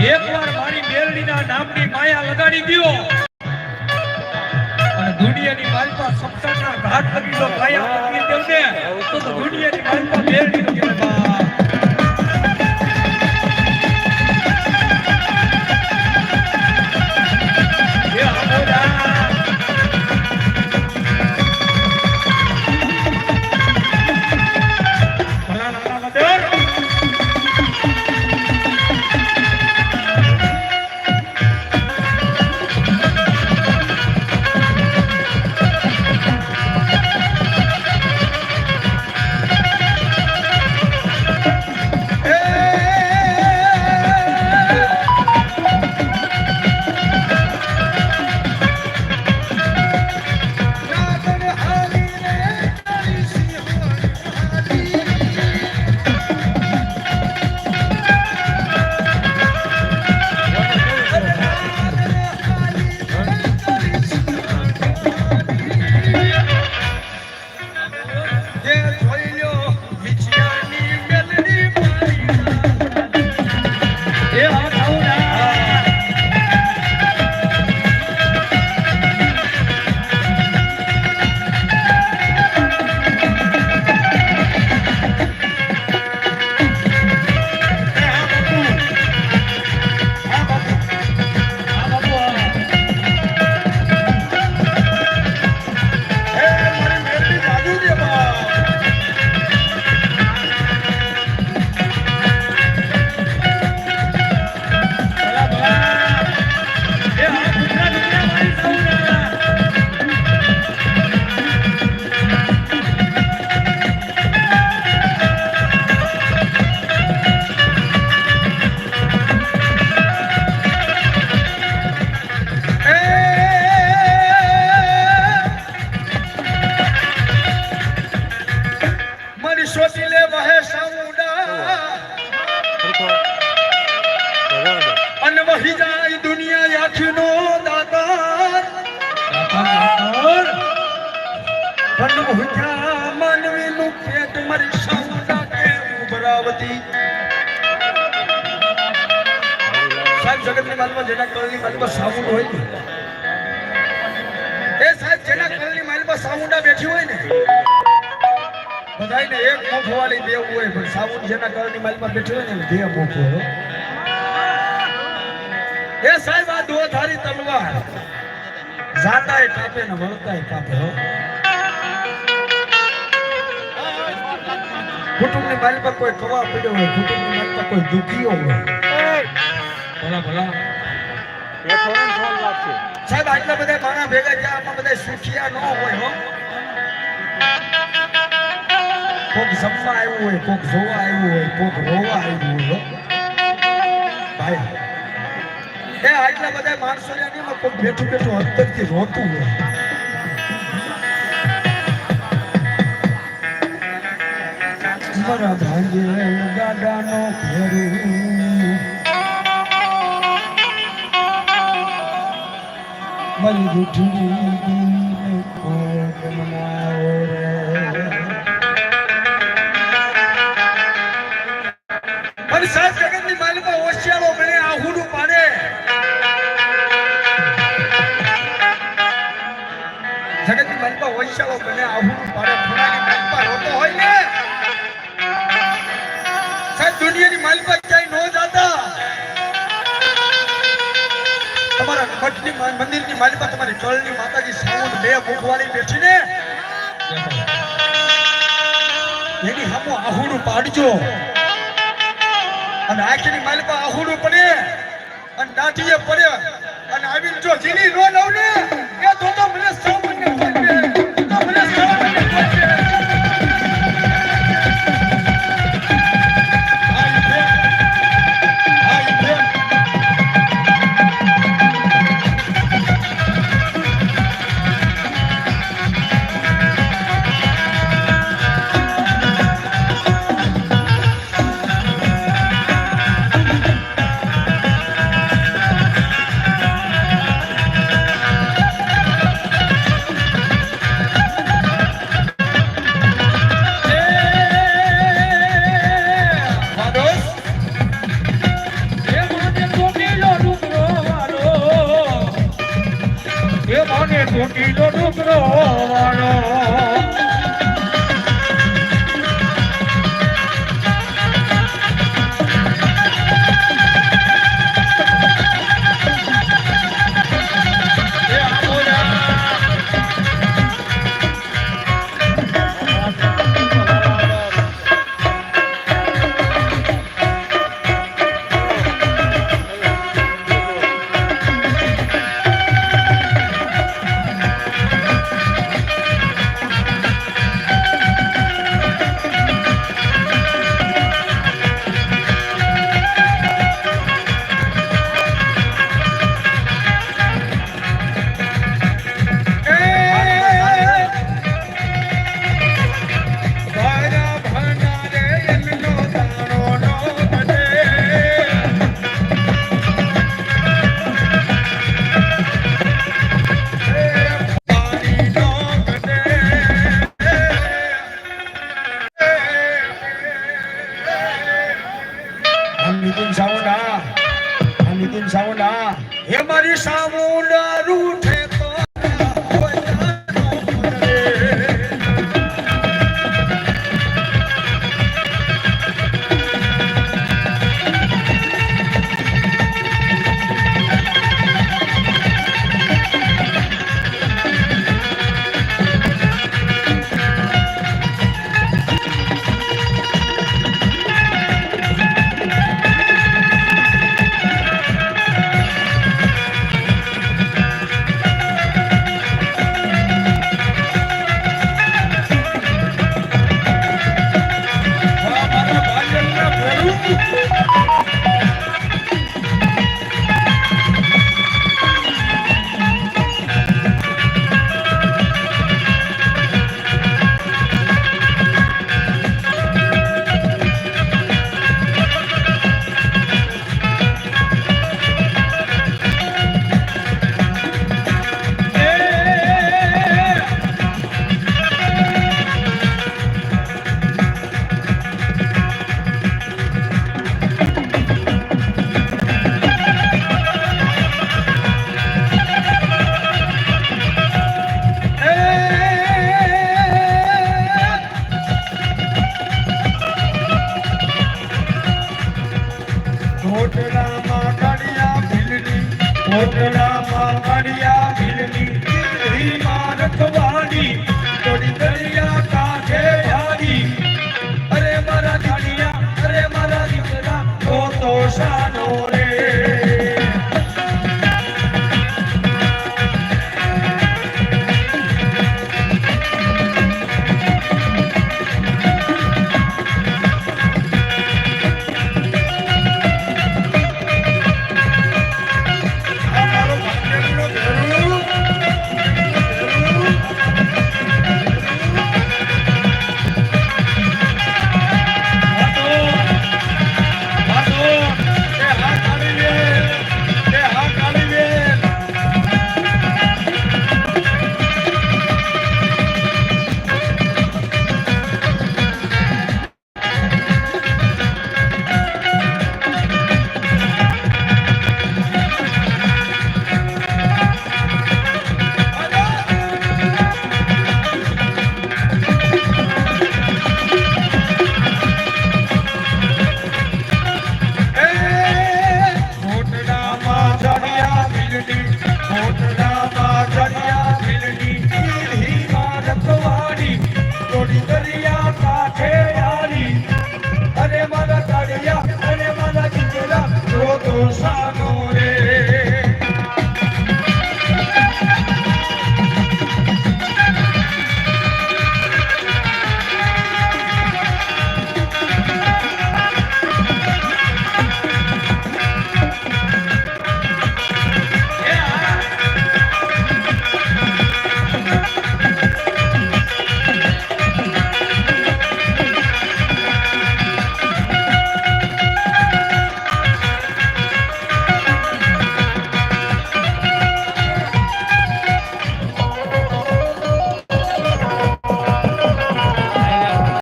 એકવાર મારી મેલડીના નામની માયા લગાડી દ્યો અને દુનિયાની માલપા સપ્તાહના ઘાટ લગી જો માયા લગી દેવ તો તો દુનિયાની માલપા સાહેબ ને એક મોખ વાળી હોય, પણ સાબુન જેના કળની માલમાં બેઠી હોય ને એ સાહેબ, આ દોધારી તલવાર, જાતાય કાપે ને વળતાય કાપે હો. કુટુંબની માલમાં કોઈ કવા પડ્યો હોય કુટુંબની માલમાં કોઈ દુખીઓ હોય. ભલા ભલા. સાહેબ આટલા બધા માણા ભેગા થયા આમાં બધા સુખિયા ન હોય હો. કોક જમવા આવ્યું હોય કોક જોવા આવ્યું હોય કોક રોવા આવ્યું હોય ભાઈ એ આટલા બધા માણસો ને કોક બેઠું બેઠું અંતરથી રોતું હોય. મારા ભાંગે ગાડાનો ફેરું. મારી રૂઠી કોક મનાવો અને સાહેબ જગતની તમારા મઠની મંદિરની માલિકા તમારી જળની માતાજી સાઉન્ડ બે મુખવાળી બેઠી ને એની હામો આહુડું પાડજો. અને આખીની માલિકા આહુડું પડે અને દાઢીએ પડે અને આવીને જો જીની નો લઉં ને ડુંગરો વાળો નિતિન સાવડા. નિતિન સાવડા. હે મારી સાવડા રૂઠે કોટડામાં કડિયા ભીલની કોટડામાં કડિયા ભીલની. રીમાં રખવા